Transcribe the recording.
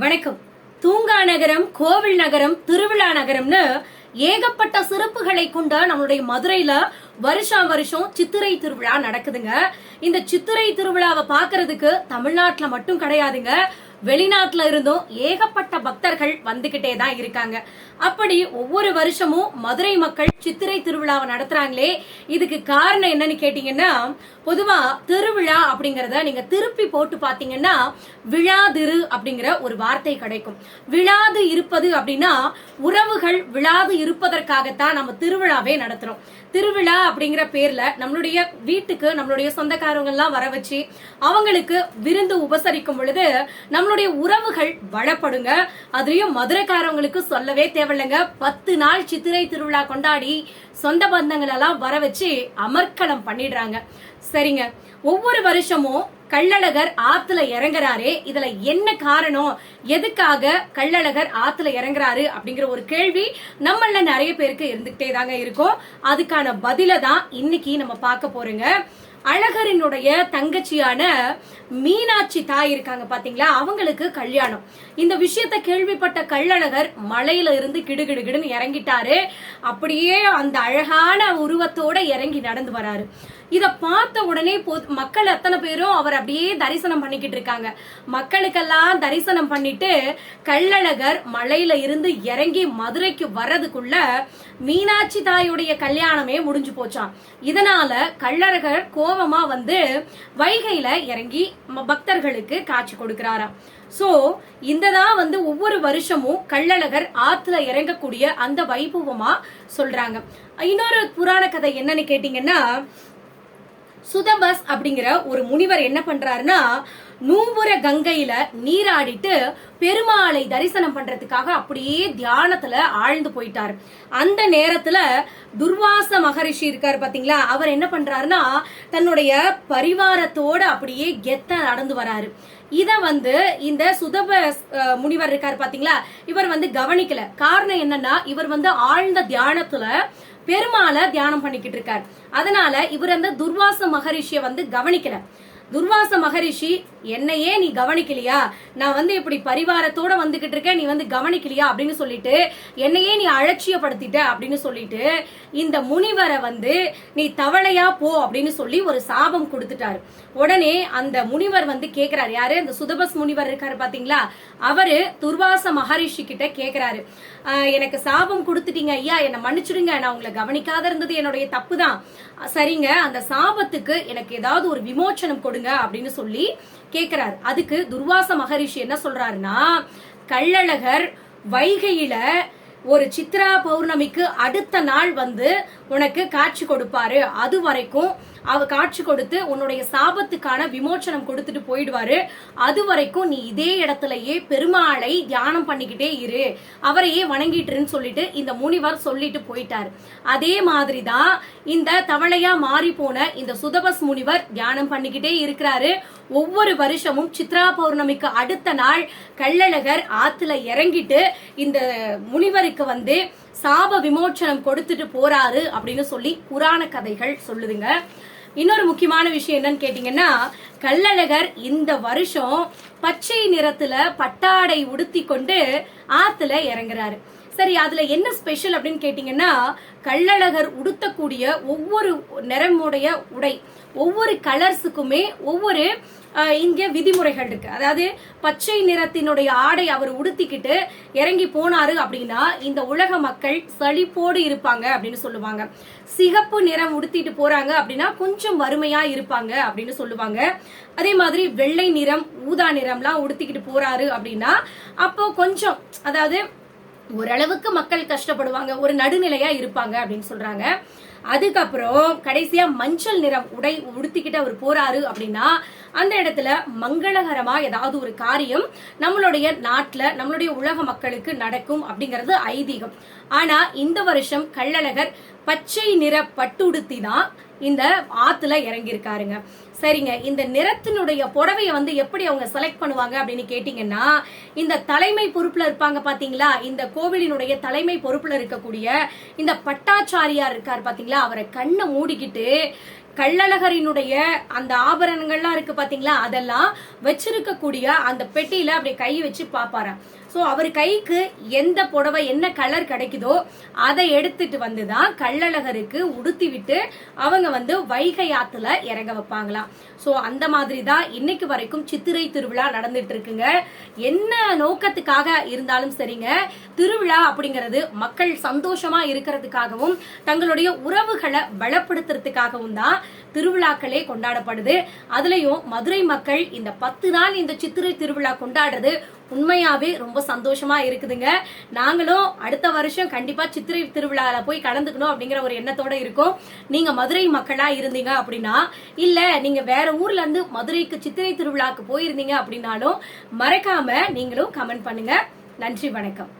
வணக்கம். தூங்கா நகரம் கோவில் நகரம் திருவிழா நகரம்னு ஏகப்பட்ட சிறப்புகளை கொண்ட நம்மளுடைய மதுரையில வருஷா வருஷம் சித்திரை திருவிழா நடக்குதுங்க. இந்த சித்திரை திருவிழாவை பாக்குறதுக்கு தமிழ்நாட்டுல மட்டும் கிடையாதுங்க. வெளிநாட்டுல இருந்தும் ஏகப்பட்ட பக்தர்கள் வந்துகிட்டே தான் இருக்காங்க. அப்படி ஒவ்வொரு வருஷமும் மதுரை மக்கள் சித்திரை திருவிழாவை நடத்துறாங்களே. இதுக்கு காரணம் என்னன்னு கேட்டீங்கன்னா பொதுவா திருவிழா அப்படிங்கறத நீங்க திருப்பி போட்டு பாத்தீங்கன்னா விழாதிரு அப்படிங்கிற ஒரு வார்த்தை கிடைக்கும். விழாது இருப்பது அப்படின்னா உறவுகள் விழாது இருப்பதற்காகத்தான் நம்ம திருவிழாவே நடத்துறோம். திருவிழா அப்படிங்கிற பேர்ல நம்மளுடைய வீட்டுக்கு நம்மளுடைய சொந்தக்காரங்க எல்லாம் வர வச்சு அவங்களுக்கு விருந்து உபசரிக்கும் பொழுது நம்மளுடைய உறவுகள் வளப்படுங்க. அதுலயும் மதுரைக்காரவங்களுக்கு சொல்லவே தேவையில்லைங்க. பத்து நாள் சித்திரை திருவிழா கொண்டாடி சொந்த பந்தங்கள் எல்லாம் வர வச்சு அமர்க்களம் பண்ணிடுறாங்க. சரிங்க. ஒவ்வொரு வருஷமும் கள்ளழகர் ஆத்துல இறங்குறாரே. இதுல என்ன காரணம்? எதுக்காக கள்ளழகர் ஆத்துல இறங்குறாரு அப்படிங்கிற ஒரு கேள்வி நம்மள நிறைய பேருக்கு இருந்துகிட்டே தாங்க இருக்கும். அதுக்கான பதில தான் இன்னைக்கு நம்ம பார்க்க போறோங்க. அழகரினுடைய தங்கச்சியான மீனாட்சி தாய் இருக்காங்க பாத்தீங்களா? அவங்களுக்கு கல்யாணம். இந்த விஷயத்த கேள்விப்பட்ட கள்ளழகர் மலையில இருந்து கிடுகிடுகிடுன்னு இறங்கிட்டாரு. அப்படியே அந்த அழகான உருவத்தோட இறங்கி நடந்து வராரு. இத பார்த்த உடனே பொது- மக்கள் அத்தனை பேரும் அவர் அப்படியே தரிசனம் பண்ணிக்கிட்டு இருக்காங்க. மக்களுக்கெல்லாம் தரிசனம் பண்ணிட்டு கள்ளழகர் மலையில இருந்து இறங்கி மதுரைக்கு வர்றதுக்குள்ள மீனாட்சி தாயுடைய கல்யாணமே முடிஞ்சு போச்சான் இதனால கள்ளழகர் கோபமா வந்து வைகையில இறங்கி ம- பக்தர்களுக்கு காட்சி கொடுக்கிறாராம். சோ இந்த தான் வந்து ஒவ்வொரு வருஷமும் கள்ளழகர் ஆத்துல இறங்கக்கூடிய அந்த வைபவமா சொல்றாங்க. இன்னொரு புராண கதை என்னன்னு கேட்டீங்கன்னா சுதபஸ் அப்படிங்கிற ஒரு முனிவர் என்ன பண்றாருன்னா நூபுர கங்கையில நீராடிட்டு பெருமாளை தரிசனம் பண்றதுக்காக அப்படியே தியானத்துல ஆழ்ந்து போயிட்டார். அந்த நேரத்துல துர்வாச மகரிஷி இருக்காரு பாத்தீங்களா? அவர் என்ன பண்றாருன்னா தன்னுடைய பரிவாரத்தோட அப்படியே கெத்த நடந்து வராரு. இத வந்து இந்த சுதப முனிவர் இருக்காரு பாத்தீங்களா? இவர் வந்து கவனிக்கல. காரணம் என்னன்னா இவர் வந்து ஆழ்ந்த தியானத்துல பெருமாளை தியானம் பண்ணிக்கிட்டு இருக்கார். அதனால இவர் அந்த துர்வாச மகரிஷிய வந்து கவனிக்கல. துர்வாச மகரிஷி என்னையே நீ கவனிக்கலையா? நான் வந்து இப்படி பரிவாரத்தோட வந்துகிட்டு இருக்கேன் நீ வந்து கவனிக்கலையா? அப்படின்னு சொல்லிட்டு என்னையே நீ அலட்சியப்படுத்திட்ட அப்படின்னு சொல்லிட்டு இந்த முனிவரை வந்து நீ தவளையா போ அப்படின்னு சொல்லி ஒரு சாபம் கொடுத்துட்டாரு. உடனே அந்த முனிவர் வந்து கேக்குறாரு யாரு? அந்த சுதபஸ் முனிவர் இருக்காரு பாத்தீங்களா? அவரு துர்வாச மகரிஷி கிட்ட கேக்குறாரு எனக்கு சாபம் கொடுத்துட்டீங்க ஐயா என்னை மன்னிச்சிடுங்க நான் உங்களை கவனிக்காத இருந்தது என்னுடைய தப்பு தான் சரிங்க அந்த சாபத்துக்கு எனக்கு ஏதாவது ஒரு விமோச்சனம் கொடு போடுங்க அப்படின்னு சொல்லி கேட்கிறார் அதுக்கு துர்வாச மகரிஷி என்ன சொல்றாருன்னா கள்ளழகர் வைகையில ஒரு சித்ரா பௌர்ணமிக்கு அடுத்த நாள் வந்து உனக்கு காட்சி கொடுப்பாரு. அது வரைக்கும் அவ காட்சி கொடுத்து உன்னுடைய சாபத்துக்கான விமோச்சனம் கொடுத்துட்டு போயிடுவாரு. அது வரைக்கும் நீ இதே இடத்துலயே பெருமாளை தியானம் பண்ணிக்கிட்டே இரு. அவரையே வணங்கிட்டுருன்னு சொல்லிட்டு இந்த முனிவர் சொல்லிட்டு போயிட்டார். அதே மாதிரி தான் இந்த தவளையா மாறி போன இந்த சுதபஸ் முனிவர் தியானம் பண்ணிக்கிட்டே இருக்கிறாரு. ஒவ்வொரு வருஷமும் சித்ரா பௌர்ணமிக்கு அடுத்த நாள் கள்ளழகர் ஆத்துல இறங்கிட்டு இந்த முனிவருக்கு வந்து சாப விமோச்சனம் கொடுத்துட்டு போறாரு அப்படின்னு சொல்லி புராண கதைகள் சொல்லுதுங்க. இன்னொரு முக்கியமான விஷயம் என்னன்னு கேட்டீங்கன்னா கள்ளழகர் இந்த வருஷம் பச்சை நிறத்துல பட்டாடை உடுத்தி கொண்டு ஆத்துல இறங்குறாரு. சரி அதுல என்ன ஸ்பெஷல் அப்படின்னு கேட்டீங்கன்னா கள்ளழகர் உடுத்தக்கூடிய ஒவ்வொரு நிறமுடைய உடை ஒவ்வொரு கலர்ஸுக்குமே ஒவ்வொரு இங்கே விதிமுறைகள் இருக்கு. அதாவது பச்சை நிறத்தினுடைய ஆடை அவர் உடுத்திக்கிட்டு இறங்கி போனாரு அப்படின்னா இந்த உலக மக்கள் சளிப்போடு இருப்பாங்க அப்படின்னு சொல்லுவாங்க. சிகப்பு நிறம் உடுத்திட்டு போறாங்க அப்படின்னா கொஞ்சம் வறுமையா இருப்பாங்க அப்படின்னு சொல்லுவாங்க. அதே மாதிரி வெள்ளை நிறம் ஊதா நிறம்லாம் உடுத்திக்கிட்டு போறாரு அப்படின்னா அப்போ கொஞ்சம் அதாவது ஓரளவுக்கு மக்கள் கஷ்டப்படுவாங்க ஒரு நடுநிலையா இருப்பாங்க அப்படின்னு சொல்றாங்க. அதுக்கப்புறம் கடைசியா மஞ்சள் நிறம் உடை உடுத்திக்கிட்டு அவர் போறாரு அப்படின்னா அந்த இடத்துல மங்களகரமா ஏதாவது ஒரு காரியம் நம்மளுடைய நாட்டில் நம்மளுடைய உலக மக்களுக்கு நடக்கும் அப்படிங்கிறது ஐதீகம். ஆனா இந்த வருஷம் கள்ளழகர் பச்சை நிற பட்டுடுத்தி தான் இந்த ஆத்துல இறங்கியிருக்காருங்க. சரிங்க இந்த நிறத்தினுடைய புடவையை வந்து எப்படி அவங்க செலக்ட் பண்ணுவாங்க அப்படின்னு கேட்டீங்கன்னா இந்த தலைமை பொறுப்புல இருப்பாங்க பாத்தீங்களா? இந்த கோவிலினுடைய தலைமை பொறுப்புல இருக்கக்கூடிய இந்த பட்டாச்சாரியார் இருக்கார் பாத்தீங்களா? அவரை கண்ணை மூடிக்கிட்டு கள்ளழகரினுடைய அந்த ஆபரணங்கள்லாம் இருக்கு பாத்தீங்களா? அதெல்லாம் வச்சிருக்கக்கூடிய அந்த பெட்டியில அப்படியே கை வச்சு பாப்பாராம். ஸோ அவர் கைக்கு எந்த புடவை என்ன கலர் கிடைக்குதோ அதை எடுத்துட்டு வந்து தான் கள்ளழகருக்கு உடுத்தி விட்டு அவங்க வந்து வைகை ஆத்துல இறங்க வைப்பாங்களாம். ஸோ அந்த மாதிரி தான் இன்னைக்கு வரைக்கும் சித்திரை திருவிழா நடந்துட்டு இருக்குங்க என்ன நோக்கத்துக்காக இருந்தாலும் சரிங்க திருவிழா அப்படிங்கிறது மக்கள் சந்தோஷமா இருக்கிறதுக்காகவும் தங்களுடைய உறவுகளை பலப்படுத்துறதுக்காகவும் தான் திருவிழாக்களே கொண்டாடப்படுது. அதுலயும் மதுரை மக்கள் இந்த பத்து நாள் இந்த சித்திரை திருவிழா கொண்டாடுறது உண்மையாவே ரொம்ப சந்தோஷமா இருக்குதுங்க. நாங்களும் அடுத்த வருஷம் கண்டிப்பா சித்திரை திருவிழால போய் கலந்துக்கணும் அப்படிங்கிற ஒரு எண்ணத்தோட இருக்கோம். நீங்க மதுரை மக்களா இருந்தீங்க அப்படின்னா இல்ல நீங்க வேற ஊர்ல இருந்து மதுரைக்கு சித்திரை திருவிழாக்கு போயிருந்தீங்க அப்படின்னாலும் மறக்காம நீங்களும் கமெண்ட் பண்ணுங்க. நன்றி வணக்கம்.